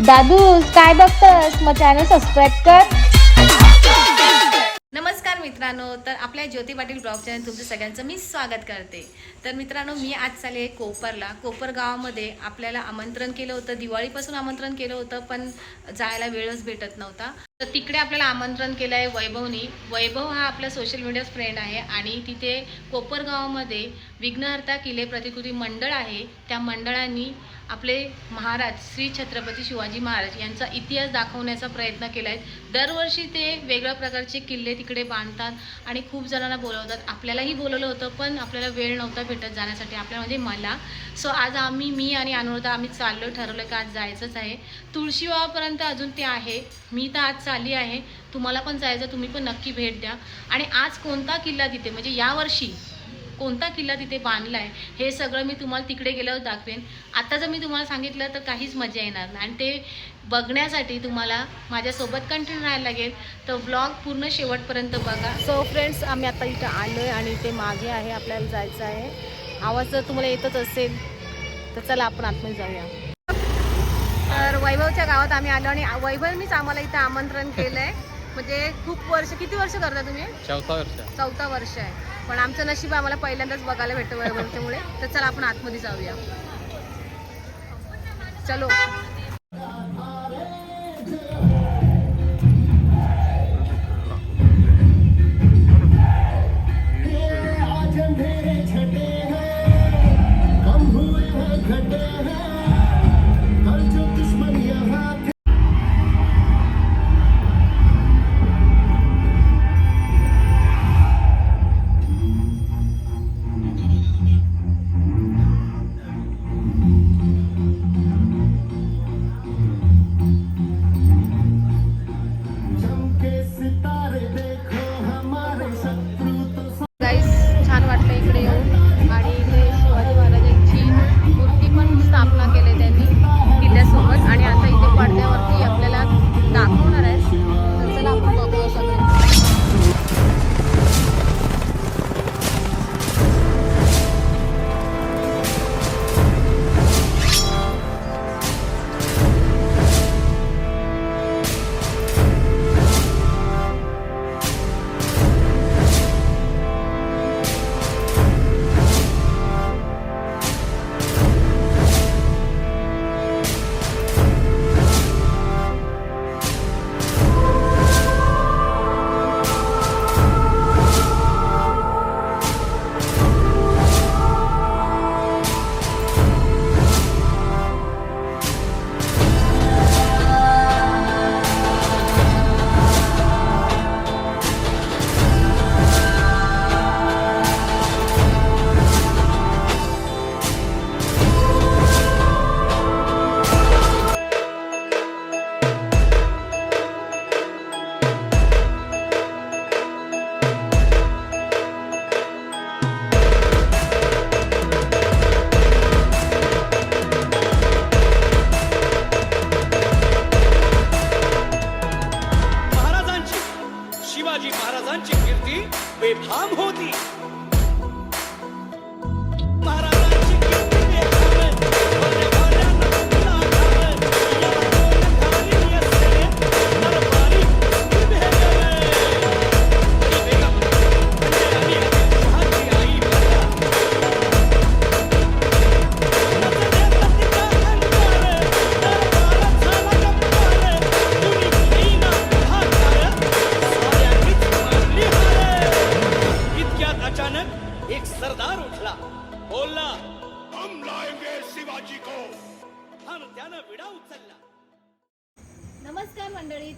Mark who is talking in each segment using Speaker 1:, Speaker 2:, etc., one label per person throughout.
Speaker 1: दादू काय बघतस? मग channel subscribe कर.
Speaker 2: नमस्कार मित्रांनो तर आपल्या ज्योती पाटील ब्लॉग चॅनल तुमचं सगळ्यांचं मी स्वागत करते. तर मित्रांनो मी आज चालले आहे कोपरला. कोपर गावामध्ये आपल्याला आमंत्रण केलं होतं. दिवाळीपासून आमंत्रण केलं होतं पण जायला वेळच भेटत नव्हता. तर तिकडे आपल्याला आमंत्रण केलं आहे वैभवनी. वैभव हा आपला सोशल मीडिया फ्रेंड आहे आणि तिथे कोपर गावामध्ये विघ्नहर्ता किल्ले प्रतिकृती मंडळ आहे. त्या मंडळांनी आपले महाराज श्री छत्रपती शिवाजी महाराज यांचा इतिहास दाखवण्याचा प्रयत्न केला आहे दरवर्षी ते वेगळ्या प्रकारचे किल्ले तिकडे बांधतात आणि खूप जणांना बोलवतात. आपल्यालाही बोलवलं होतं पण आपल्याला वेळ नव्हता भेटत जाण्यासाठी. आपल्या म्हणजे मला. सो आज आम्ही मी आणि अनुराधा आम्ही चाललो ठरवलं की आज जायचंच आहे. तुळशीबावापर्यंत अजून ते आहे. मी तर आज चालली आहे. तुम्हाला पण जायचं तुम्ही पण नक्की भेट द्या. आणि आज कोणता किल्ला तिथे? म्हणजे यावर्षी कोणता किल्ला तिथे बांधला आहे हे सगळं मी तुम्हाला तिकडे गेल्यावर दाखवेन. आता जर मी तुम्हाला सांगितलं तर काहीच मजा येणार नाही. आणि ते बघण्यासाठी तुम्हाला माझ्यासोबत कंटिन्यू राहायला लागेल. तर ब्लॉग पूर्ण शेवटपर्यंत बघा. सो फ्रेंड्स आम्ही आता इथं आलो आहे आणि ते मागे आहे आपल्याला जायचं आहे. आवाज जर तुम्हाला येतच असेल तर चला आपण आतमध्ये जाऊया. तर वैभवच्या गावात आम्ही आलो आणि वैभवनीच आम्हाला इथं आमंत्रण केलं आहे म्हणजे खूप वर्ष किती वर्ष करता तुम्ही?
Speaker 3: चौथा वर्ष.
Speaker 2: चौथा वर्ष आहे. पण आमचं नशीब आम्हाला पहिल्यांदाच बघायला भेटतं वैभवच्यामुळे तर चला आपण आतमध्ये जाऊया. चलो.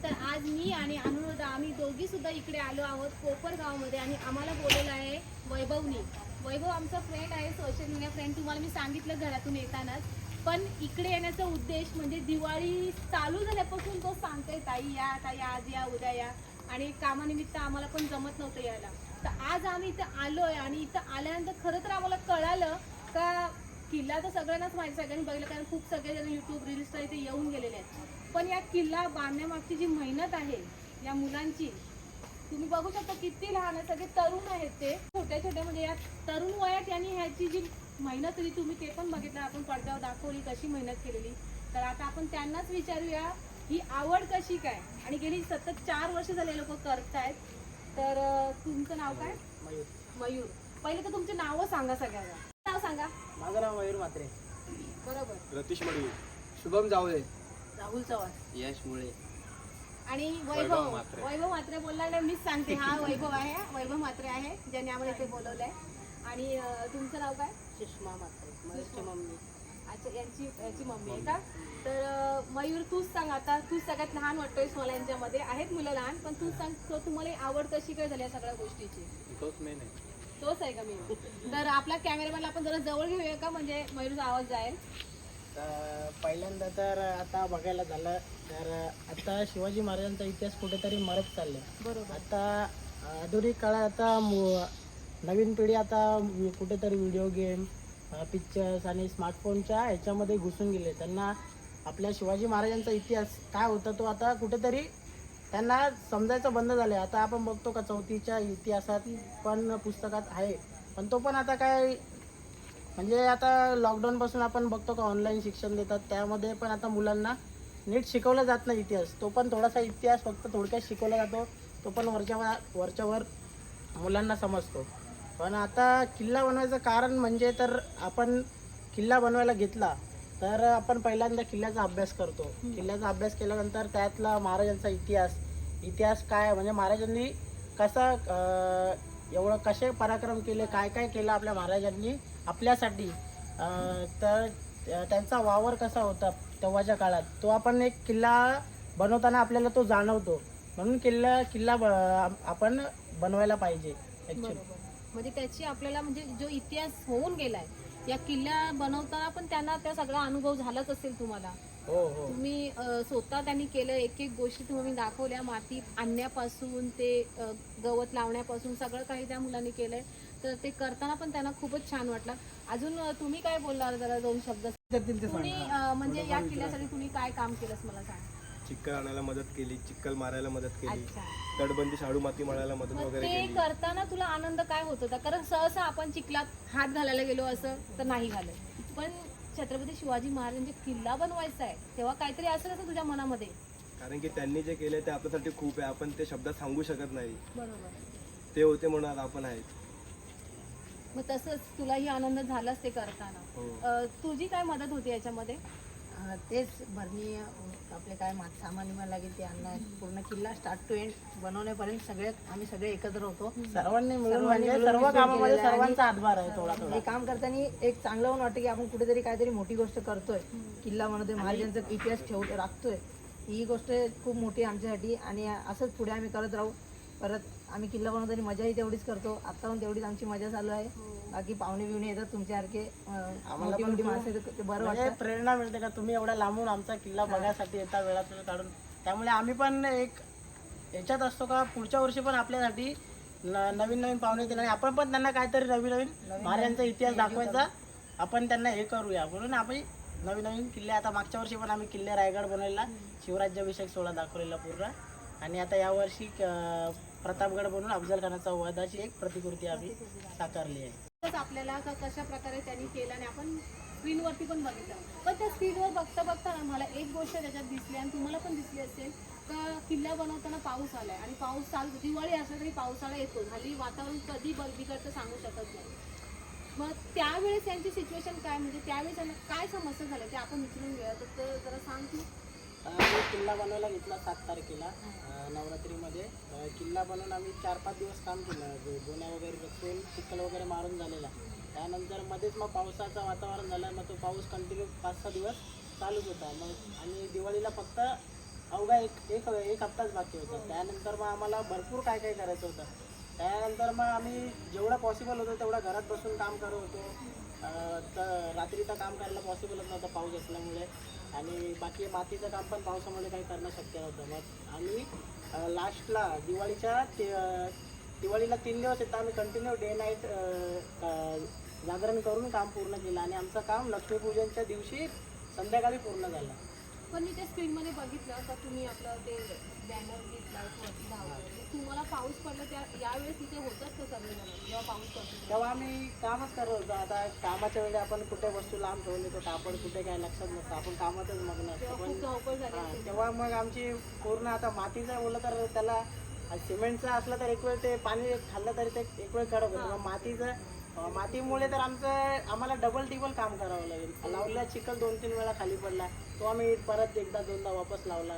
Speaker 2: तर आज मी आणि अनुराधा आम्ही दोघी सुद्धा इकडे आलो आहोत कोपर गावामध्ये आणि आम्हाला बोलवलं आहे वैभवनी. वैभव आमचा फ्रेंड आहे सोशल मीडिया फ्रेंड तुम्हाला मी सांगितलं घरातून येतानाच. पण इकडे येण्याचा उद्देश म्हणजे दिवाळी चालू झाल्यापासून तो सांगतोय ताई या ताई आज या उद्या या. आणि कामानिमित्त आम्हाला पण जमत नव्हतं यायला. तर आज आम्ही इथं आलोय आणि इथं आल्यानंतर खरं तर आम्हाला कळालं का किल्ला तर सगळ्यांनाच माहिती सगळ्यांनी बघितलं कारण खूप सगळेजण युट्यूब रील्सला इथे येऊन गेलेले आहेत. पण या किल्ला बांधण्यामागची जी मेहनत आहे या मुलांची तुम्ही बघू शकता किती लहान आहे सगळे तरुण आहेत ते. छोट्या छोट्या म्हणजे या तरुण वयात यांनी ह्याची जी मेहनत केली तुम्ही ते पण बघितलं आपण पडद्यावर दाखवली कशी मेहनत केलेली. तर आता आपण त्यांनाच विचारूया ही आवड कशी काय? आणि गेली सतत चार वर्ष झाले लोक करतायत. तर तुमचं नाव काय? मयूर. पहिले तर तुमचे नावं सांगा सगळ्यांना. नाव सांगा.
Speaker 4: माझं नाव मयूर मात्रे
Speaker 2: बरोबर.
Speaker 5: रतीश मडवी.
Speaker 4: शुभम जावळे.
Speaker 2: राहुल चव्हाण.
Speaker 4: यश मुळे.
Speaker 2: आणि वैभव वैभव मात्रे. बोलला नाही मीच सांगते. हा वैभव आहे वैभव मात्रे आहे ज्यांनी आम्हाला इथे बोलवलंय. आणि अं, तुमचं नाव काय?
Speaker 4: सुषमा मात्रे मम्मी.
Speaker 2: अच्छा यांची यांची मम्मी आहे का? तर मयूर तूच सांग आता. तूच सगळ्यात लहान वाटतोयस मला यांच्यामध्ये आहेत मुलं लहान पण तूच सांग तो तुम्हाला आवड कशी काय झाली या सगळ्या गोष्टीची?
Speaker 5: तोच मेन आहे.
Speaker 2: तोच आहे का मी तर आपल्या कॅमेरामॅनला आपण जरा जवळ घेऊया का? म्हणजे मयूरचा आवाज जाईल.
Speaker 4: तर पहिल्यांदा तर आता बघायला झालं तर आता शिवाजी महाराजांचा इतिहास कुठेतरी मरत चाललाय.
Speaker 2: बरोबर.
Speaker 4: आता आधुनिक काळात आता मु- नवीन पिढी आता वि- कुठेतरी व्हिडिओ गेम पिक्चर्स आणि स्मार्टफोनच्या ह्याच्यामध्ये घुसून गेले. त्यांना आपल्या शिवाजी महाराजांचा इतिहास काय होता तो आता कुठेतरी त्यांना समजायचं बंद झालं आता आपण बघतो का चौथीच्या इतिहासात पण पुस्तकात आहे. पण तो पण आता काय म्हणजे आता लॉकडाऊनपासून आपण बघतो का ऑनलाईन शिक्षण देतात. त्यामध्ये पण आता मुलांना नीट शिकवला जात नाही इतिहास. तो पण थोडासा इतिहास फक्त थोडक्यात शिकवला जातो. तो पण वरच्या वरच्यावर मुलांना समजतो. पण आता किल्ला बनवायचं कारण म्हणजे तर आपण किल्ला बनवायला घेतला तर आपण पहिल्यांदा किल्ल्याचा अभ्यास करतो. किल्ल्याचा अभ्यास केल्यानंतर त्यातला महाराजांचा इतिहास इतिहास काय म्हणजे महाराजांनी कसा एवढं कसे पराक्रम केले काय काय केलं आपल्या महाराजांनी आपल्यासाठी. तर त्यांचा वावर कसा होता तेव्हाच्या काळात? तो आपण एक किल्ला बनवताना आपल्याला तो जाणवतो. म्हणून किल्ला किल्ला ब- आपण बनवायला पाहिजे ॲक्च्युली
Speaker 2: म्हणजे त्याची आपल्याला म्हणजे जो इतिहास होऊन गेलाय या किल्ल्या बनवताना पण त्यांना त्या सगळा अनुभव झालाच असेल तुम्हाला.
Speaker 4: हो हो.
Speaker 2: तुम्ही अ, स्वतः त्यांनी केलं एक एक गोष्टी तुम्ही दाखवल्या मातीत आणण्यापासून ते अ, गवत लावण्यापासून सगळं काही त्या मुलांनी केलंय. तर ते करताना पण त्यांना खूपच छान वाटलं. अजून तुम्ही काय बोलणार जरा दोन शब्द? तुम्ही अ, म्हणजे या किल्ल्यासाठी तुम्ही काय काम केलंस मला सांग.
Speaker 5: चिक्कल आणायला मदत केली चिक्कल मारायला मदत केली तटबंदी शाडू माती मळायला मदत वगैरे
Speaker 2: ते
Speaker 5: केली.
Speaker 2: करताना तुला आनंद काय होत होता? कारण सहसा आपण चिखलात हात घालायला गेलो असं तर नाही घालत पण छत्रपती शिवाजी महाराजांचे किल्ला बनवायचा आहे तेव्हा काहीतरी असेल असं तुझ्या मनामध्ये?
Speaker 5: कारण की त्यांनी जे केले ते आपल्यासाठी खूप आहे. आपण ते शब्दात सांगू शकत नाही.
Speaker 2: बरोबर.
Speaker 5: ते होते म्हणून आपण आहेत.
Speaker 2: मग तसंच तुलाही आनंद झालाच ते करताना.
Speaker 5: हो.
Speaker 2: तुझी काय मदत होती याच्यामध्ये?
Speaker 6: तेच भरणी आपले काय मा सामान विमान लागेल ते आणणं पूर्ण किल्ला स्टार्ट टू एंड बनवण्यापर्यंत सगळे आम्ही सगळे एकत्र होतो.
Speaker 4: सर्वांनी मिळून म्हणजे सर्व कामामध्ये सर्वांचा हातभार आहे थोडा थोडा.
Speaker 6: हे काम करताना एक चांगलं वाटतं की आपण कुठेतरी काहीतरी मोठी गोष्ट करतोय. किल्ला बनवतोय महाराजांचा इतिहास ठेव राखतोय. ही गोष्ट खूप मोठी आमच्यासाठी आणि असंच पुढे आम्ही करत राहू. परत आम्ही किल्ला बनवताना मजाही तेवढीच करतो. आता पण तेवढीच आमची मजा चालू आहे. बाकी पाहुणे बिवणे येतात तुमच्यासारखे. मोठी
Speaker 4: पण
Speaker 6: मोठी माणसं येतात, ते बरं
Speaker 4: म्हणजे
Speaker 6: वाटतं.
Speaker 4: प्रेरणा मिळते का? तुम्ही एवढ्या लांबून आमचा किल्ला बघायसाठी येता वेळात वेळ काढून. त्यामुळे आम्ही पण एक याच्यात असतो का? पुढच्या वर्षी पण आपल्यासाठी न- नवीन नवीन पाहुणे येतील आणि आपण पण त्यांना काहीतरी नवीन नवीन महाराजांचा इतिहास दाखवायचा. आपण त्यांना हे करूया. म्हणून आपण नवीन नवीन किल्ले आता मागच्या वर्षी पण आम्ही किल्ले रायगड बनवलेला. शिवराज्याभिषेक सोहळा दाखवलेला पूर्ण. आणि आता यावर्षी अं, प्रतापगड बनून अफजल खानाचा वधाची एक प्रतिकृती आम्ही साकारली आहे.
Speaker 2: आपल्याला कशा प्रकारे त्यांनी केलं आणि आपण स्क्रीनवरती पण बघितलं. पण त्या स्क्रीनवर बघता बघता ना मला एक गोष्ट त्याच्यात दिसली आणि तुम्हाला पण दिसली असेल का किल्ला बनवताना पाऊस आलाय आणि पाऊस चालू दिवाळी असला तरी पावसाळा येतो. हल्ली वातावरण कधी बिघडतं सांगू शकत नाही. मग त्यावेळेस त्यांची सिच्युएशन काय? म्हणजे त्यावेळेस काय समस्या झाल्या ते आपण विचारून घेऊया. तर ते जरा सांग तू.
Speaker 4: आम्ही किल्ला बनवायला घेतला सात तारखेला. नवरात्रीमध्ये. किल्ला बनवून आम्ही चार पाच दिवस काम केलं. गोण्या वगैरे रचून चिखल वगैरे मारून झालेला. त्यानंतर मध्येच मग पावसाचं वातावरण झालं. मग तो पाऊस कंटिन्यू पाच सहा दिवस चालूच होता. मग आणि दिवाळीला फक्त अवघा एक एक एक हप्ताच बाकी होता. त्यानंतर मग आम्हाला भरपूर काय काय करायचं होतं. त्यानंतर मग आम्ही जेवढं पॉसिबल होतं तेवढं घरात बसून काम करत होतो. अं, तर रात्रीचं काम करायला पॉसिबलच नव्हतं पाऊस असल्यामुळे. आणि बाकी मातीचं काम पण पावसामुळे काही करणं शक्य नव्हतं. मग आम्ही लास्टला दिवाळीच्या ते दिवाळीला तीन दिवस येतं. आम्ही कंटिन्यू डे नाईट जागरण करून काम पूर्ण केलं. आणि आमचं काम लक्ष्मीपूजनच्या दिवशी संध्याकाळी पूर्ण झालं.
Speaker 2: पण मी त्या स्क्रीनमध्ये बघितलं का तुम्ही आपलं ते बॅनर घेतला तुम्हाला पाऊस पडला त्या यावेळेस तिथे होतात का सगळेजण जेव्हा पाऊस पडतो
Speaker 4: तेव्हा? आम्ही कामच करत होतो. आता कामाच्या वेळी आपण कुठे वस्तू लांब ठेवून येतो कापड कुठे काय लक्षात नसतं. आपण कामातच मग्न असतो.
Speaker 2: तेव्हा
Speaker 4: पण
Speaker 2: खूप धावपळ झाली
Speaker 4: हा,
Speaker 2: असेल.
Speaker 4: तेव्हा मग आमची पूर्ण आता मातीचं बोललं तर त्याला सिमेंटचं असलं तर एक वेळ ते पाणी खाल्लं तरी ते एक वेळ कडक होतं. मग मातीचं मातीमुळे तर आमचं आम्हाला डबल टिबल काम करावं लागेल. लावल्या चिखल दोन तीन वेळा खाली पडला. तो आम्ही परत एकदा दोनदा वापस लावला.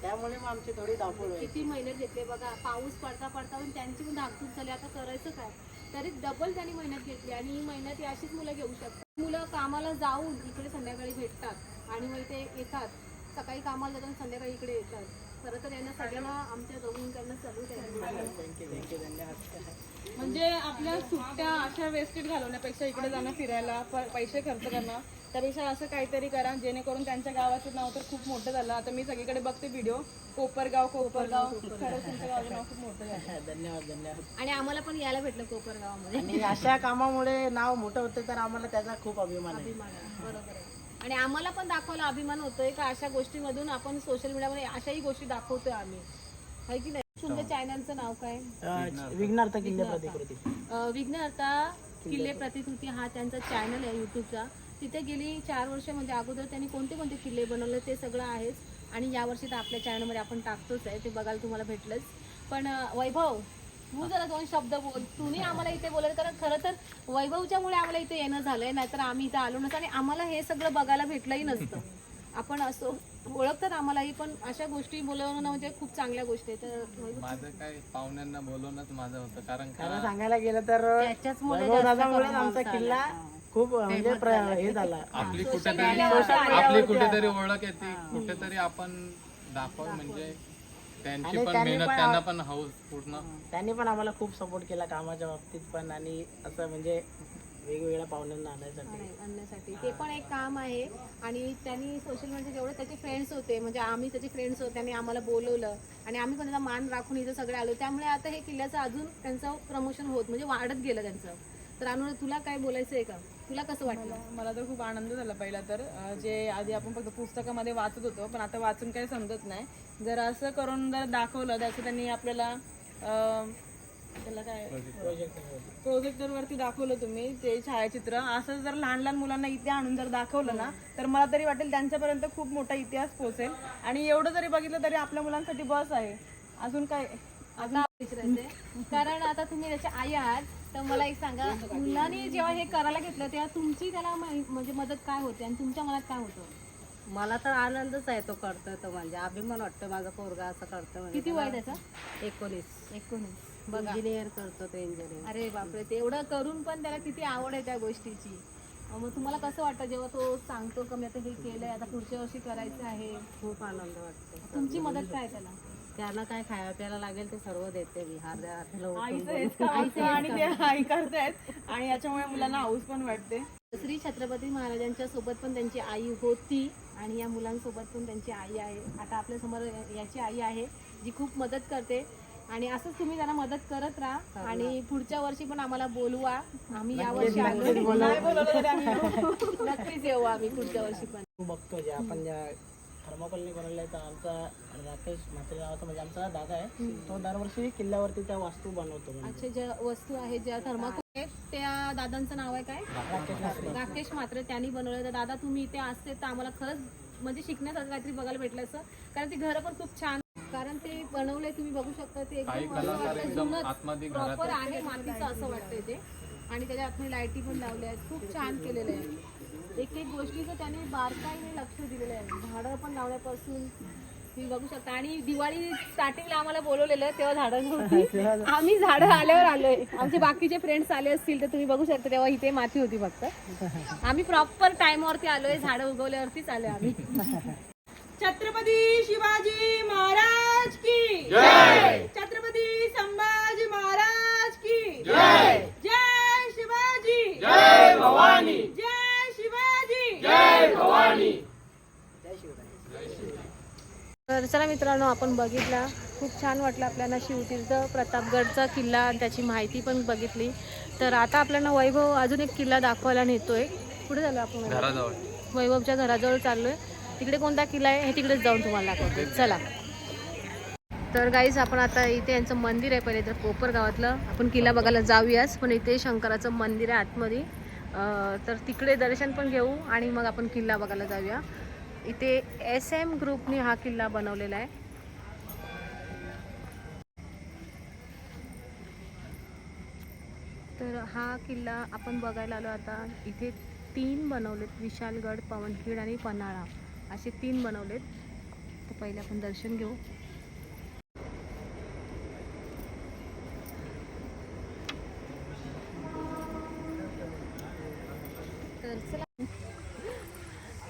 Speaker 4: त्यामुळे मग आमची थोडी धावपळ
Speaker 2: किती मेहनत घेतले बघा पाऊस पडता पडता पण त्यांची पण धाकधूक झाली. आता करायचं काय? तरी डबल त्यांनी मेहनत घेतली आणि ही मेहनत ही अशीच मुलं घेऊ शकतात. मुलं कामाला जाऊन इकडे संध्याकाळी भेटतात आणि मग ते येतात. सकाळी कामाला जातात संध्याकाळी इकडे येतात. खरं तर यांना सगळ्यांना आमच्या दोघींकडनं त्यांना सलूट आहे
Speaker 4: थँक्यू थँक्यू धन्यवाद.
Speaker 7: म्हणजे आपल्या सुट्ट्या अशा वेस्टेड घालवण्यापेक्षा इकडे जाणं फिरायला पैसे खर्च करणं त्यापेक्षा असं काहीतरी करा जेणेकरून त्यांच्या गावाचं नाव तर खूप मोठं झालं. आता मी सगळीकडे बघते व्हिडिओ कोपरगाव कोपरगाव. खरंच तुमच्या गावाचं नाव खूप मोठं झालं.
Speaker 4: धन्यवाद धन्यवाद.
Speaker 2: आणि आम्हाला पण यायला भेटलं कोपरगावामध्ये.
Speaker 4: आणि अशा कामामुळे नाव मोठं होतं तर आम्हाला त्याचा खूप अभिमान आहे.
Speaker 2: अभिमान आहे. बरोबर आहे. आणि आम्हाला पण दाखवायला अभिमान होतोय का अशा गोष्टीमधून आपण सोशल मीडियामध्ये अशाही गोष्टी दाखवतोय आम्ही. आहे की नाही? तुमच्या चॅनलचं नाव काय?
Speaker 4: विघ्नार्थ किल्ले प्रतिकृती.
Speaker 2: अं, विघ्नहर्ता किल्ले प्रतिकृती. हा त्यांचा चॅनल आहे यूट्यूबचा तिथे गेली चार वर्ष म्हणजे अगोदर त्यांनी कोणते कोणते किल्ले बनवले ते सगळं आहेच. आणि यावर्षी तर आपल्या चॅनलमध्ये आपण टाकतोच आहे. ते बघायला तुम्हाला भेटलंच. पण वैभव तू जरा दोन शब्द बोल. तुम्ही आम्हाला इथे बोलत कारण खरं तर वैभवच्यामुळे आम्हाला इथे येणं झालंय नाहीतर आम्ही इथे आलो नसतो आणि आम्हाला हे सगळं बघायला भेटलंही नसतं. आपण असं ओळखतात आम्हालाही पण अशा गोष्टी बोलवणं म्हणजे खूप चांगल्या गोष्टी आहेत. तर
Speaker 8: माझं काय पाहुण्यांना बोलवणंच माझं होतं कारण
Speaker 4: खरं सांगायला गेलं तर वैभव दादामुळे आमचा किल्ला खूप म्हणजे प्र- हे झाला.
Speaker 8: आपली कुठेतरी आपली कुठेतरी ओळख येते. कुठेतरी आपण दाखव म्हणजे त्यांची
Speaker 4: आणि
Speaker 8: पण
Speaker 4: त्यांनी
Speaker 8: मेहनत
Speaker 4: पण-
Speaker 8: त्यांना पण हौस पूर्ण.
Speaker 4: त्यांनी पण आम्हाला खूप सपोर्ट केला कामाच्या बाबतीत पण आणि असं म्हणजे वेगवेगळ्या पाहुण्यांना आणण्यासाठी.
Speaker 2: ते पण एक काम आहे. आणि त्यांनी सोशल मीडिया जेवढे त्याचे फ्रेंड्स होते म्हणजे आम्ही त्याचे फ्रेंड्स होते त्यांनी आम्हाला बोलवलं. आणि आम्ही पण त्यांचा मान राखून इथं सगळे आलो. त्यामुळे आता हे किल्ल्याचं अजून त्यांचं प्रमोशन होत म्हणजे वाढत गेलं त्यांचं. तर अनुराग तुला काय बोलायचं आहे का? तुला कसं वाटलं?
Speaker 7: मला तर खूप आनंद झाला पहिला तर. जे आधी आपण फक्त पुस्तकामध्ये वाचत होतो पण आता वाचून काही समजत नाही. जर असं करून जर दाखवलं त्याचं त्यांनी आपल्याला त्याला काय? प्रोजेक्टर वरती दाखवलं तुम्ही ते छायाचित्र. असं जर लहान लहान मुलांना इथे आणून जर दाखवलं ना तर मला तरी वाटेल त्यांच्यापर्यंत खूप मोठा इतिहास पोहोचेल. आणि एवढं जरी बघितलं तरी आपल्या मुलांसाठी बस आहे. अजून काय?
Speaker 2: आता कारण आता तुम्ही त्याच्या आई आहात तर मला एक सांगा मुलांनी जेव्हा हे करायला घेतलं तेव्हा तुमची त्याला म्हणजे मदत काय होते आणि तुमच्या मनात काय होतं?
Speaker 9: मला तर आनंदच आहे तो करतोय तो म्हणजे. अभिमान वाटतो माझा पोरगा असं करतो म्हणजे
Speaker 2: किती वय त्याचा?
Speaker 9: एकोणीस.
Speaker 2: एकोणीस. बघा.
Speaker 9: इंजिनियर करतो तो इंजिनियर
Speaker 2: अरे बापरे तेवढं करून पण त्याला किती आवड आहे त्या गोष्टीची. अं, मग तुम्हाला कसं वाटतं जेव्हा तो सांगतो का मी आता हे केलंय आता पुढच्या वर्षी करायचं आहे?
Speaker 9: खूप आनंद वाटतो.
Speaker 2: तुमची मदत काय आहे त्याला?
Speaker 9: त्यांना काय खायला प्यायला लागेल ते सर्व देते मी. हार हाताला उठून
Speaker 7: आईचं हेच काम असतं आणि ते आई करतायत आणि याच्यामुळे मुलांना हाऊस पण वाटते.
Speaker 2: श्री छत्रपती महाराजांच्या सोबत पण त्यांची आई होती आणि या मुलांसोबत पण त्यांची आई आहे. आता आपल्यासमोर याची आई आहे जी खूप मदत करते. आणि असंच तुम्ही त्यांना मदत करत राहा आणि पुढच्या वर्षी पण आम्हाला बोलवा. आम्ही या वर्षी आलो
Speaker 7: नाही बोलवलं तरी आम्ही. येऊ.
Speaker 2: नक्कीच येऊ आम्ही पुढच्या वर्षी पण.
Speaker 4: बघतो जे आपण थर्माकोलनी बनवलंय तर आमचा राकेश म्हात्रे नावाचा म्हणजे आमचा दादा आहे तो दरवर्षी किल्ल्यावरती त्या वास्तू बनवतो म्हणजे.
Speaker 2: अच्छा ज्या वस्तू आहेत ज्या थर्माकोल आहेत त्या दादांचं नाव आहे काय?
Speaker 4: राकेश म्हात्रे.
Speaker 2: राकेश मात्र त्यांनी बनवलं तर दादा तुम्ही इथे असते तर आम्हाला खरंच म्हणजे शिकण्यासारखं काहीतरी बघायला भेटलं असं. कारण ती घरं पण खूप छान कारण ते बनवलंय तुम्ही बघू शकता ते
Speaker 8: काही
Speaker 2: एकदम असं
Speaker 8: कलाकार
Speaker 2: वाटतं
Speaker 8: एकदम
Speaker 2: जुनंच
Speaker 8: आतमध्ये घरात
Speaker 2: प्रॉपर आहे मातीचं असं वाटतंय ते. आणि त्याच्या आतमध्ये लाईटी पण लावल्या आहेत. खूप छान केलेलं आहे. एक एक गोष्टीचं त्याने बारकाईने लक्ष दिलेलं आहे. झाडं पण लावण्यापासून तुम्ही बघू शकता. आणि दिवाळी स्टार्टिंगला आम्हाला बोलवलेलं तेव्हा झाडं नव्हती. आम्ही झाडं आल्यावर आलोय. आमचे बाकीचे फ्रेंड्स आले असतील तर तुम्ही बघू शकता तेव्हा इथे माती होती फक्त. आम्ही प्रॉपर टाइमवरती आलोय. झाडं उगवल्यावरतीच आलोय आम्ही.
Speaker 7: छत्रपती शिवाजी महाराज की जय! छत्रपती संभाजी महाराज की जय! जय शिवाजी. जय भवानी. जय शिवाजी जय भवानी.
Speaker 2: तर चला मित्रांनो आपण बघितला. खूप छान वाटलं आपल्याला शिवतीर्थ प्रतापगडचा किल्ला आणि त्याची माहिती पण बघितली. तर आता आपल्याला वैभव अजून एक किल्ला दाखवायला नेतोय. कुठे झालो आपण?
Speaker 8: घराजवळ.
Speaker 2: वैभवच्या घराजवळ चाललोय. तिकडे कोणता किल्ला आहे? हे तिकडेच जाऊन तुम्हाला दाखवते. चला. तर गाईज आपण आता इथे यांचं मंदिर आहे पहिले तर कोपर गावातलं. आपण किल्ला बघायला जाऊयाच पण इथे शंकराचं मंदिर आहे आतमध्ये. तर तिकडे दर्शन पण घेऊ आणि मग आपण किल्ला बघायला जाऊया. इथे एस एम ग्रुपने हा किल्ला बनवलेला आहे. तर हा किल्ला आपण बघायला आलो आता. इथे तीन बनवलेत विशालगड पवनखीड आणि पन्हाळा. असे तीन बनवलेत. तर पहिले आपण दर्शन घेऊ.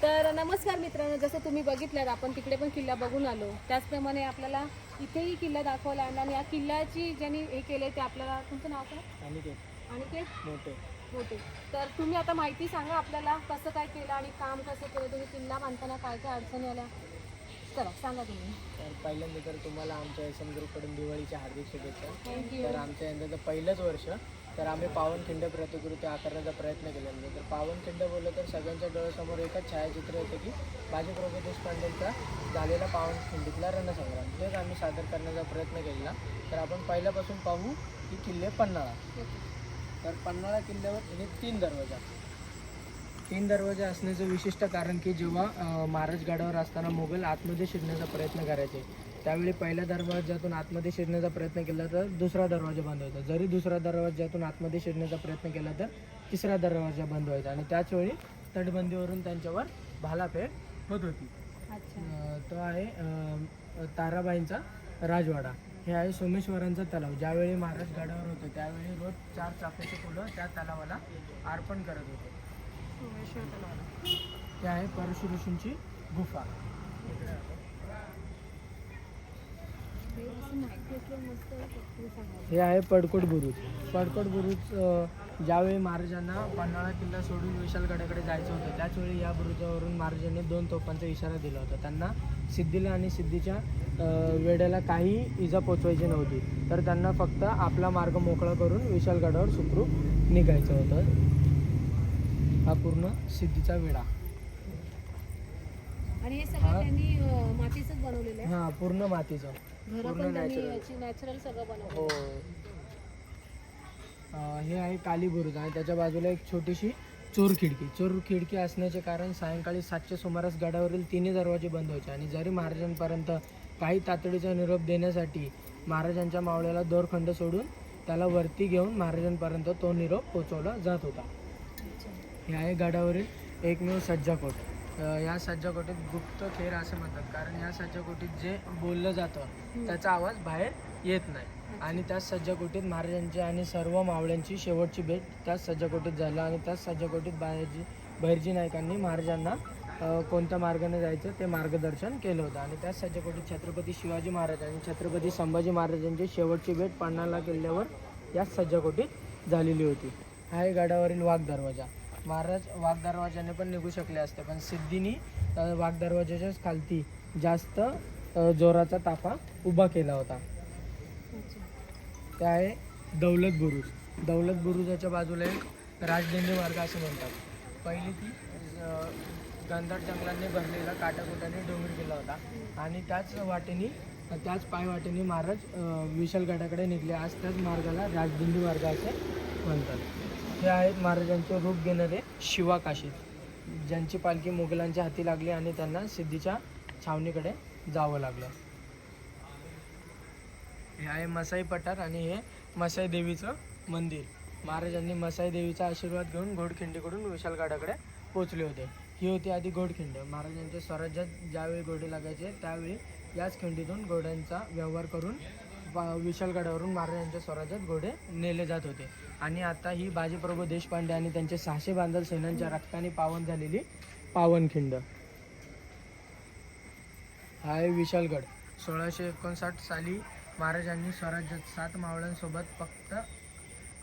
Speaker 2: तर नमस्कार मित्रांनो जसं तुम्ही बघितलं आपण तिकडे पण किल्ला बघून आलो. त्याचप्रमाणे आपल्याला इथेही किल्ला दाखवला आणि या किल्ल्याची ज्यांनी हे केले ते आपल्याला तुमचं नाव काय?
Speaker 3: आणि ते मोठे.
Speaker 2: होते तर तुम्ही आता माहिती सांगा आपल्याला कसं काय केलं आणि काम कसं केलं? तुम्ही किल्ला बांधताना काय काय अडचणी आल्या? चला सांगा तुम्ही.
Speaker 3: तर पहिल्यांदा तर तुम्हाला आमच्या एस एम ग्रुपकडून दिवाळीच्या हार्दिक शुभेच्छा.
Speaker 2: थँक्यू
Speaker 3: तर आमच्या यंदाचं पहिलंच वर्ष. तर आम्ही पावनखिंड प्रतिकृती आकारण्याचा प्रयत्न केलेला म्हणजे तर पावनखिंड बोललं तर सगळ्यांच्या डोळ्यासमोर एकच छायाचित्र येतं की बाजी प्रभू देशपांडेंचा झालेला पावनखिंडीतला रणसंग्राम. तेच आम्ही सादर करण्याचा प्रयत्न केलेला. तर आपण पहिल्यापासून पाहू की किल्ले पन्हाळा. तर पन्हाळा किल्ल्यावर हे तीन दरवाजा तीन दरवाजे असण्याचं विशिष्ट कारण की जेव्हा महाराज गडावर असताना मोगल आतमध्ये शिरण्याचा प्रयत्न करायचे त्यावेळी पहिल्या दरवाज्यातून आतमध्ये शिरण्याचा प्रयत्न केला तर दुसरा दरवाजा बंद व्हायचा. जरी दुसरा दरवाज्यातून आतमध्ये शिरण्याचा प्रयत्न केला तर तिसरा दरवाजा बंद व्हायचा आणि त्याच वेळी तटबंदीवरून त्यांच्यावर भालाफेक होत होती. तो आहे ताराबाईंचा राजवाडा. हे आहे सोमेश्वरांचा तलाव. ज्यावेळी महाराज गडावर होते त्यावेळी रोज चार चाफ्याची फुलं त्या तलावाला अर्पण करत होते. हे आहे परशु ऋषींची गुफा.
Speaker 2: हे
Speaker 3: आहे पडकोट बुरुज. पडकोट बुरुज ज्यावेळी महाराजांना पन्हाळा किल्ला सोडून विशालगडाकडे जायचं होतं त्याचवेळी या बुरुजावरून महाराजांनी दोन तोफांचा इशारा दिला होता. त्यांना सिद्धीला आणि सिद्धीच्या वेड्याला काही इजा पोचवायची नव्हती. तर त्यांना फक्त आपला मार्ग मोकळा करून विशालगडावर सुखरूप निघायचं होतं. हा पूर्ण सिद्धीचा वेढा.
Speaker 2: आणि हे सगळं त्यांनी अं, मातीचंच बनवलेलं आहे?
Speaker 3: हा पूर्ण मातीचा.
Speaker 2: घरं
Speaker 3: पूर्ण
Speaker 2: पण त्यांनी
Speaker 3: natural.
Speaker 2: याची नॅचरल सगळं बनवलं
Speaker 3: हो. अं, हे आहे काली बुरुज आणि त्याच्या बाजूला एक छोटीशी चोर खिडकी. चोर खिडकी असण्याचे कारण सायंकाळी सातच्या सुमारास गडावरील तिन्ही दरवाजे बंद व्हायचे आणि जरी महाराजांपर्यंत काही तातडीचा निरोप देण्यासाठी महाराजांच्या मावळ्याला दोरखंड सोडून त्याला वरती घेऊन महाराजांपर्यंत तो निरोप पोचवला जात होता. हे आहे गडावरील एकमेव सज्जाकोट या सज्जाकोटीत गुप्त खेर असं म्हणतात. कारण या सज्जाकोटीत जे बोललं जातं त्याचा आवाज बाहेर येत नाही. आणि त्याच सज्जाकोटीत महाराजांची आणि सर्व मावळ्यांची शेवटची भेट त्याच सज्जाकोटीत झाला. आणि त्याच सज्जाकोटीत बाहेरजी बहिर्जी नायकांनी महाराजांना कोणत्या मार्गाने जायचं ते मार्गदर्शन केलं होतं. आणि त्याच सज्जाकोटीत छत्रपती शिवाजी महाराज आणि छत्रपती संभाजी महाराजांची शेवटची भेट पन्हाळा किल्ल्यावर याच सज्जाकोटीत झालेली होती. हा आहे गडावरील वाघ दरवाजा. महाराज वाघ दरवाजाने पण निघू शकले असते पण सिद्धीनी वाघ दरवाज्याच्याच खालती जास्त जोराचा ताफा उभा केला होता. ते आहे दौलत बुरुज. दौलत बुरुजाच्या बाजूला एक राजदेंडी मार्ग असं म्हणतात. पहिली ती गंधार जंगलांनी भरलेला काटाकुटाने डोंगर केला होता आणि त्याच वाटेनी त्याच पायवाटेने महाराज विशालगडाकडे निघले. आज त्याच मार्गाला राजदिंडी मार्ग असे म्हणतात. हे आहेत महाराजांचे रूप घेणारे शिवाकाशीत ज्यांची पालखी मुघलांच्या हाती लागली आणि त्यांना सिद्धीच्या छावणीकडे जावं लागलं. हे आहे मसाई पठार आणि हे मसाई देवीचं मंदिर. महाराजांनी मसाई देवीचा आशीर्वाद घेऊन घोडखिंडीकडून विशालगडाकडे पोचले होते. ही होती आधी घोडखिंड. महाराजांच्या स्वराज्यात ज्यावेळी घोडे लागायचे त्यावेळी याच खिंडीतून घोड्यांचा व्यवहार करून विशालगडावरून महाराजांच्या स्वराज्यात घोडे नेले जात होते. आणि आता ही बाजीप्रभू देशपांडे आणि त्यांचे सहाशे बांधल सेनांच्या रक्ताने पावन झालेली पावनखिंड. हा आहे विशालगड. सोळाशे एकोणसाठ साली महाराजांनी स्वराज्यात सात मावळ्यांसोबत फक्त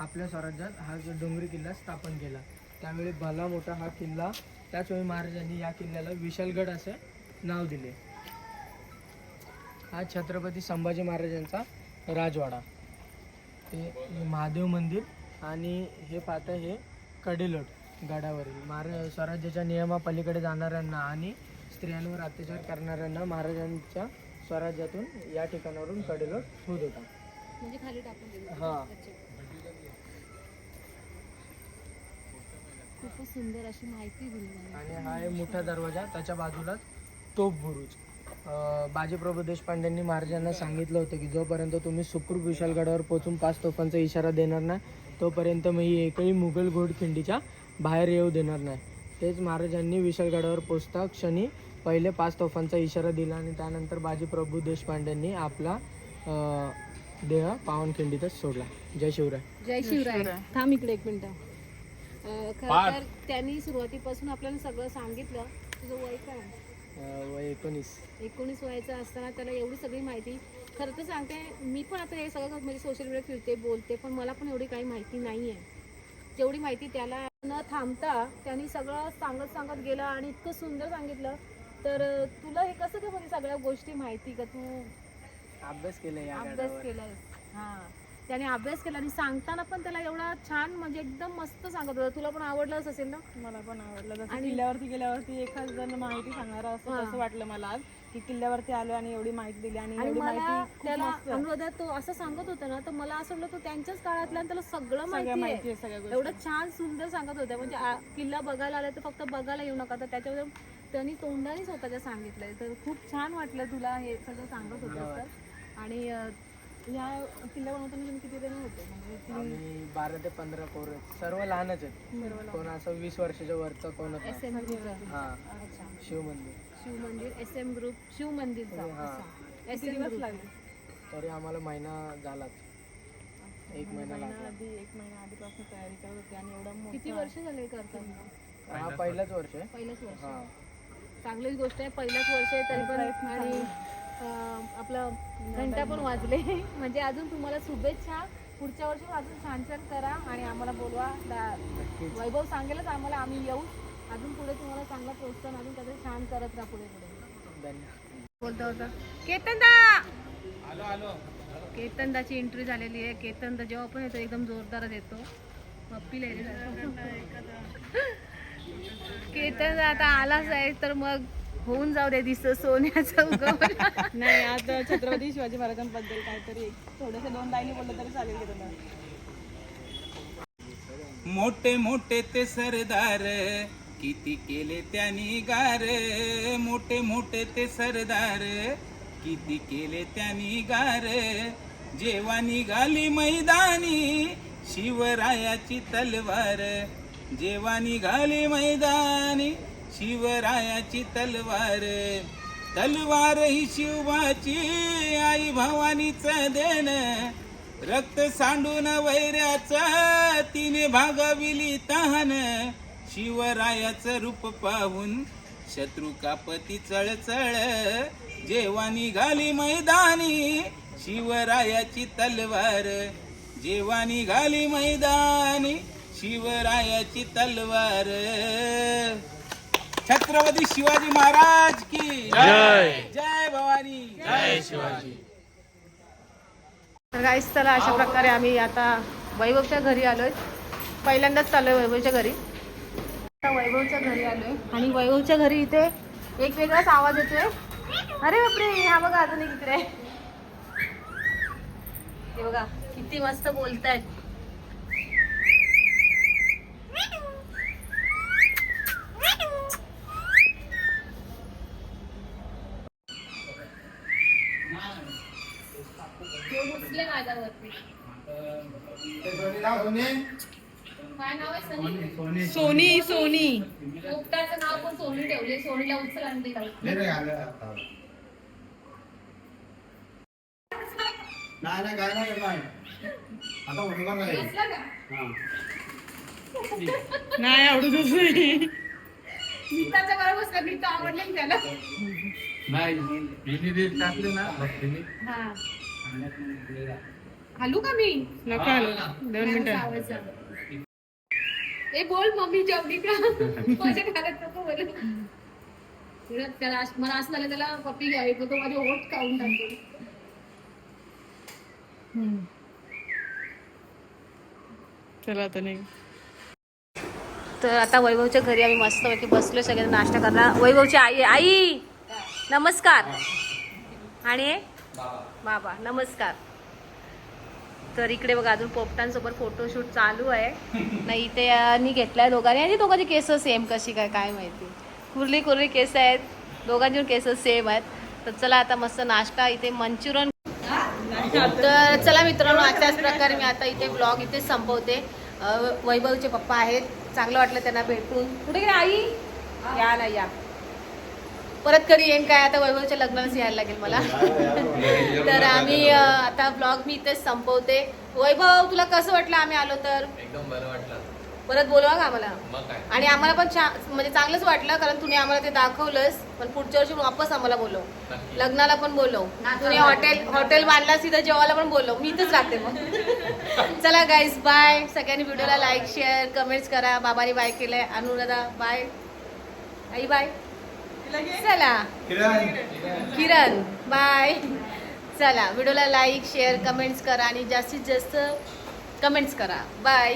Speaker 3: आपल्या स्वराज्यात हा जो डोंगरी किल्ला स्थापन केला. त्यावेळी भला मोठा हा किल्ला त्याचवेळी महाराजांनी या किल्ल्याला विशालगड असे नाव दिले. हा छत्रपती संभाजी महाराजांचा राजवाडा. ते महादेव मंदिर आणि हे पाहतं हे कडेलोट गडावरील. महाराज स्वराज्याच्या नियमापलीकडे जाणाऱ्यांना आणि स्त्रियांवर अत्याचार करणाऱ्यांना महाराजांच्या स्वराज्यातून या ठिकाणावरून कडेलोट होत होता.
Speaker 2: म्हणजे खाली टाकून दिलं.
Speaker 3: हा.
Speaker 2: खूपच सुंदर अशी माहिती दिली.
Speaker 3: आणि हा आहे मोठा दरवाजा त्याच्या बाजूलाच तोप बुरुज. बाजीप्रभू देशपांडेंनी महाराजांना सांगितलं होतं की जोपर्यंत तुम्ही सुखरूप विशालगडावर पोहोचून पाच तोफांचा इशारा देणार नाही तोपर्यंत मी एकही मुघल घोडखिंडीच्या बाहेर येऊ देणार नाही. तेच महाराजांनी विशालगडावर पोचता क्षणी पहिले पाच तोफांचा इशारा दिला आणि त्यानंतर बाजीप्रभू देशपांडेंनी आपला देह पावनखिंडीतच सोडला. जय शिवराय.
Speaker 2: जय शिवराय. थांब इकडे एक मिनिट. खरं तर त्यांनी सुरुवातीपासून आपल्याला सगळं सांगितलं. तुझं वय काय?
Speaker 3: वय एकोणीस.
Speaker 2: एकोणीस वयाचं असताना त्याला एवढी सगळी माहिती. खरं तर सांगते मी पण आता हे सगळं म्हणजे सोशल मीडिया फिरते बोलते पण मला पण एवढी काही माहिती नाही आहे जेवढी माहिती त्याला न थांबता त्यांनी सगळं सांगत सांगत गेलं आणि इतकं सुंदर सांगितलं तर तुला हे कसं काय म्हणजे सगळ्या गोष्टी माहिती का तू?
Speaker 3: अभ्यास केला या
Speaker 2: अभ्यास. केलाय हा. त्याने अभ्यास केला आणि सांगताना पण त्याला एवढा छान म्हणजे एकदम मस्त सांगत होता. तुला पण आवडलंच असेल ना?
Speaker 7: मला पण आवडलं. जसं
Speaker 2: आणि-
Speaker 7: किल्ल्यावरती गेल्यावरती एखाद जण माहिती सांगणार असं
Speaker 2: हा.
Speaker 7: असं वाटलं मला आज. की किल्ल्यावरती आलो आणि एवढी माहिती दिली आणि
Speaker 2: आणि
Speaker 7: एवढी
Speaker 2: मला
Speaker 7: माहिती खूप
Speaker 2: त्याला
Speaker 7: मस्त.
Speaker 2: अनुवादात तो असं सांगत होता ना तर मला असं वाटलं तो त्यांच्याच काळातला आणि त्याला सगळं
Speaker 7: सगळ्या
Speaker 2: माहिती
Speaker 7: माहिती
Speaker 2: आहे
Speaker 7: आहे सगळ्या गोष्टी.
Speaker 2: एवढं छान सुंदर सांगत होत्या म्हणजे आ- किल्ला बघायला आलाय तर फक्त बघायला येऊ नका. तर त्याच्यावर त्यांनी तोंडाने स्वतःच्या सांगितलंय. तर खूप छान वाटलं तुला हे सगळं सांगत होतं तर. आणि अं,
Speaker 7: ह्या किल्ला बनवताना तुम्ही किती जण होते? म्हणजे
Speaker 3: आम्ही बारा ते पंधरा पोरं आहेत. सर्व लहानच आहेत. कोण असं वीस वर्षाच्या वरचं हा
Speaker 2: अच्छा
Speaker 3: Shiv Mandir
Speaker 2: Shiv Mandir S M group Shiv मंदिरचा.
Speaker 3: हा.
Speaker 2: एस
Speaker 7: किती
Speaker 2: एम ग्रुप
Speaker 7: लागले?
Speaker 3: तरी आम्हाला महिना झालाच. एक महिना लागला
Speaker 7: आधी एक महिना आधीपासून तयारी करत होते आणि एवढा मोठा
Speaker 2: किती वर्ष झाले करताना
Speaker 3: हा पहिलाच वर्ष. आहे
Speaker 2: पहिलंच वर्ष.
Speaker 3: हा.
Speaker 2: चांगलीच गोष्ट आहे पहिलाच वर्ष आहे तरी पण आणि अं, आपलं घंटा पण वाजले. म्हणजे अजून तुम्हाला शुभेच्छा. पुढच्या वर्षी अजून छान छान करा आणि आम्हाला बोलवा. दा- वैभव सांगेलच आम्हाला आम्ही येऊ. अजून पुढे तुम्हाला चांगलं प्रोत्साहन अजून काहीतरी छान करत राहा पुढे पुढे.
Speaker 3: धन्यवाद.
Speaker 2: बोलता होता. केतनदा!
Speaker 8: आलो आलो.
Speaker 2: केतनदाची एंट्री झालेली आहे. केतनदा जेव्हा पण येतो एकदम जोरदारच येतो पप्पीला केतन आता आलाच आहे तर मग होऊन जाऊ दे दिसतं सोन्याचं उगवलं
Speaker 7: नाही आता छत्रपती शिवाजी महाराजांबद्दल काहीतरी थोडंसं दोन लाईनी बोललं तरी चालेल की तुला
Speaker 10: मोठे मोठे ते सरदार. किती केले त्यांनी गार मोठे मोठे ते सरदार. किती केले त्यांनी गार जेव्हा निघाली मैदानी शिवरायाची तलवार. जेव्हा निघाली मैदानी शिवरायाची तलवार. तलवार ही शिवाची आई भवानीच देण. रक्त सांडून वैऱ्याचा तिने भागविली तहान. शिवरायाचं रूप पाहून शत्रू कापती चळचळ जेव्हा निघाली मैदानी शिवरायाची तलवार. जेव्हा निघाली मैदानी शिवरायाची तलवार. छत्रपती शिवाजी महाराज की जय. जय भवानी. जय शिवाजी.
Speaker 11: तर गाईस चला अशा प्रकारे आम्ही आता वैभवच्या घरी आलोय. पहिल्यांदाच चाललोय वैभवच्या घरी. आता वैभवच्या घरी आलोय. आणि वैभवच्या घरी इथे एक वेगळाच आवाज येतोय. अरे बापरे हा बघा अजून एक इकडे. हे बघा किती मस्त बोलतायत. माझ्यावरती काय नाव आहे सनी?
Speaker 7: Sony Sony.
Speaker 11: पोपटाचं नाव पण सोनी ठेवले सोनीला उचल आणि दे लावून.
Speaker 12: नाही नाही काय नाही काय आता नाही.
Speaker 11: बसला का?
Speaker 7: नाही आवडतच नाही.
Speaker 11: नीताच्या बरोबर बसला. नीता आवडले ना त्याला?
Speaker 8: नाही टाकली ना भक्तीने.
Speaker 11: हा. हलू का मी?
Speaker 7: नको आलो. दोन मिनिटं.
Speaker 11: आवाज ए बोल मम्मी जेवली का? माझ्या घरात नको बोलू. त्याला मला असं झालं त्याला पप्पी घ्यावी तर तो माझे ओठ काढून टाकतो
Speaker 7: चला आता नाही
Speaker 2: तर आता वैभवच्या घरी आम्ही मस्तपैकी बसलो सगळे नाश्ता करणार वैभवची आई. आई नमस्कार. आणि? बाबा नमस्कार. तर इकडे बघा अजून पोपटांसोबत फोटोशूट चालू आहे. नाही इथे यांनी घेतलाय दोघांनी. आणि दोघांची केस सेम कशी काय काय माहिती. कुर्ली कुर्ली केस आहेत. दोघांची पण केस सेम आहेत. तर चला आता मस्त नाश्ता. इथे मंचुरियन. तर चला मित्रांनो अशाच प्रकारे मी आता इथे ब्लॉग इथे संपवते. वैभवचे पप्पा आहेत. चांगलं वाटलं त्यांना भेटून. कुठे गेले आई? या ना या. परत कधी येईन काय? आता वैभवच्या लग्नालाच यायला लागेल मला. तर आम्ही आता ब्लॉग मी इथेच संपवते. वैभव तुला कसं वाटलं आम्ही आलो तर?
Speaker 8: एकदम बरं वाटलं.
Speaker 2: परत बोलवा का आम्हाला?
Speaker 8: मग काय?
Speaker 2: आणि आम्हाला पण छान म्हणजे चांगलंच वाटलं कारण तुम्ही आम्हाला ते दाखवलंच पण पुढच्या वर्षी वापस आम्हाला बोलव. लग्नाला पण बोलव. तुम्ही हॉटेल हॉटेल बांधला तिथं जेवायला पण बोलव. मी इथंच राहते मग. चला गाईज बाय सगळ्यांनी व्हिडिओला लाईक शेअर कमेंट्स करा. बाबांनी बाय केलंय. अनुराधा बाय आई बाय चला. किरण. बाय चला व्हिडिओला लाईक शेअर कमेंट्स करा आणि जास्तीत जास्त कमेंट्स करा. बाय